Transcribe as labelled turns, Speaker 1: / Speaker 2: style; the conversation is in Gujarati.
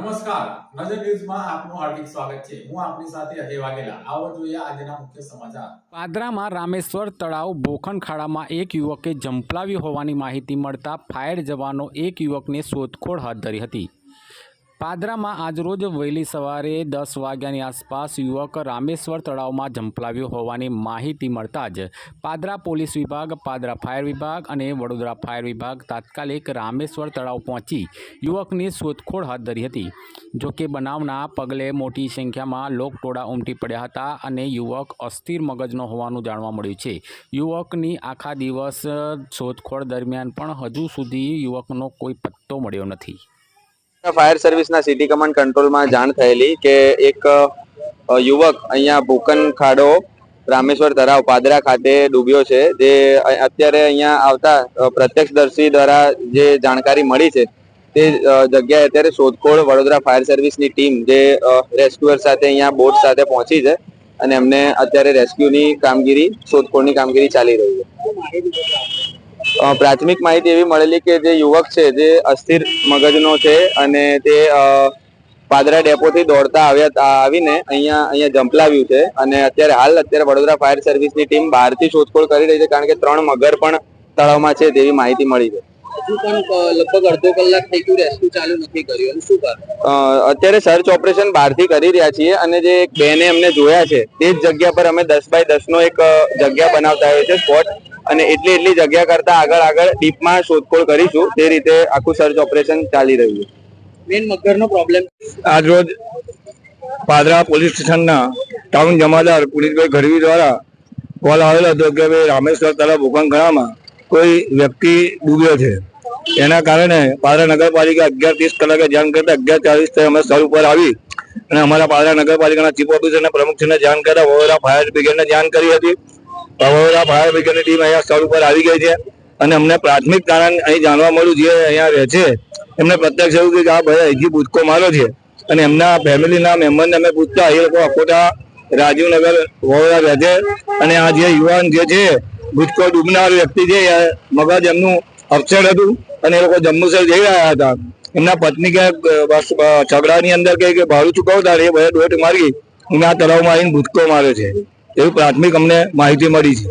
Speaker 1: નમસ્કાર. નજર ન્યૂઝમાં આપનું હાર્દિક સ્વાગત છે. હું આપની સાથે અજય વાઘેલા. આવો જોઈએ આજના મુખ્ય સમાચાર.
Speaker 2: પાદરામાં રામેશ્વર તળાવ બોખણ ખાડામાં એક યુવકે જંપલાવ્યું હોવાની માહિતી મળતા ફાયર જવાનો એક યુવકને શોધખોળ હાથ ધરી હતી. પાદરામાં આજરોજ વહેલી સવારે દસ વાગ્યાની આસપાસ યુવક રામેશ્વર તળાવમાં ઝંપલાવ્યો હોવાની માહિતી મળતા જ પાદરા પોલીસ વિભાગ, પાદરા ફાયર વિભાગ અને વડોદરા ફાયર વિભાગ તાત્કાલિક રામેશ્વર તળાવ પહોંચી યુવકની શોધખોળ હાથ ધરી હતી. જોકે બનાવના પગલે મોટી સંખ્યામાં લોકટોળા ઉમટી પડ્યા હતા અને યુવક અસ્થિર મગજનો હોવાનું જાણવા મળ્યું છે. યુવકની આખા દિવસ શોધખોળ દરમિયાન પણ હજુ સુધી યુવકનો કોઈ પત્તો મળ્યો નથી.
Speaker 3: ફાયર સર્વિસના સિટી કમાન્ડ કંટ્રોલમાં જાણ થયેલી કે એક યુવક અહીંયા ભૂકન ખાડો રામેશ્વર તળાવ પાદરા ખાતે ડૂબ્યો છે. જે અત્યારે અહીંયા આવતા પ્રત્યક્ષદર્શી દ્વારા જે જાણકારી મળી છે, તે જગ્યાએ અત્યારે શોધખોળ વડોદરા ફાયર સર્વિસની ટીમ જે રેસ્ક્યુઅર સાથે અહીંયા બોટ સાથે પહોંચી છે અને એમને અત્યારે રેસ્ક્યુની કામગીરી, શોધખોળની કામગીરી ચાલી રહી છે. પ્રાથમિક માહિતી એવી મળેલી કે જે યુવક છે, જે અસ્થિર મગજનો છે અને તે પાદરા ડેપોથી દોડતા આવ્યા આવીને અહીંયા અહીંયા જંપલાવ્યું છે અને અત્યારે હાલ અત્યારે વડોદરા ફાયર સર્વિસની ટીમ બહારથી શોધખોળ કરી રહી છે, કારણ કે ત્રણ મગર પણ તળાવમાં છે તેવી માહિતી મળી છે.
Speaker 4: હજુ પણ લગભગ અડધો કલાક થઈ ગયું રેસ્ક્યુ ચાલુ નથી કર્યું. શું કારણ
Speaker 3: અત્યારે સર્ચ ઓપરેશન બહારથી કરી રહ્યા છીએ અને જે એક બેને અમને જોયા છે તે જ જગ્યા પર અમે દસ બાય દસ નો એક જગ્યા બનાવતા આવ્યો છે સ્પોટ અને એટલી એટલી જગ્યા કરતા આગળ આગળ ડીપમાં શોધખોળ કરીશું તે રીતે આખું સર્ચ ઓપરેશન ચાલી રહ્યું છે.
Speaker 4: મેન મગરનો પ્રોબ્લેમ
Speaker 5: આજરોજ પાદરા પોલીસ સ્ટેશનના ટાઉન જમાદાર પુનિતભાઈ ગઢવી દ્વારા કોલ આવેલો હતો કે ભાઈ રામેશ્વર તળાવ ભૂકંપખાનામાં કોઈ વ્યક્તિ ડૂબ્યો છે. એના કારણે પાદરા નગરપાલિકા અગિયાર ત્રીસ કલાકે જાણ કરતા અગિયાર ચાલીસ અમે સ્થળ ઉપર આવી અને અમારા પાદરા નગરપાલિકાના ચીફ ઓફિસર અને પ્રમુખશ્રીને જાણ કરતા વડોદરા ફાયર બ્રિગેડને જાણ કરી હતી. વડોદરા ફાયર બ્રિગેડની ટીમ અહીંયા સ્થળ ઉપર આવી ગઈ છે અને અમને પ્રાથમિક કારણ અહીં જાણવા મળ્યું જે અહીંયા રહે છે. એમને પ્રત્યક્ષ એવું કે આ ભાઈ અહીંથી બુચકો માર્યો છે અને એમના ફેમિલીના મેમ્બરને અમે પૂછતા, એ લોકો અકોટા રાજીવનગર વડોદરા રહે છે અને આ જે યુવાન જે છે બુચકો ડૂબનાર વ્યક્તિ છે મગજ એમનું અપસેટ હતું અને એ લોકો જંબુસર જઈ રહ્યા હતા. એમના પત્ની ક્યાંક ઝઘડાની અંદર કે ભાડું ચૂકવતા એ ભાઈ દોટ મારી આ તળાવમાં આવીને ભૂતકો માર્યો છે. એવી પ્રાથમિક અમને માહિતી મળી છે.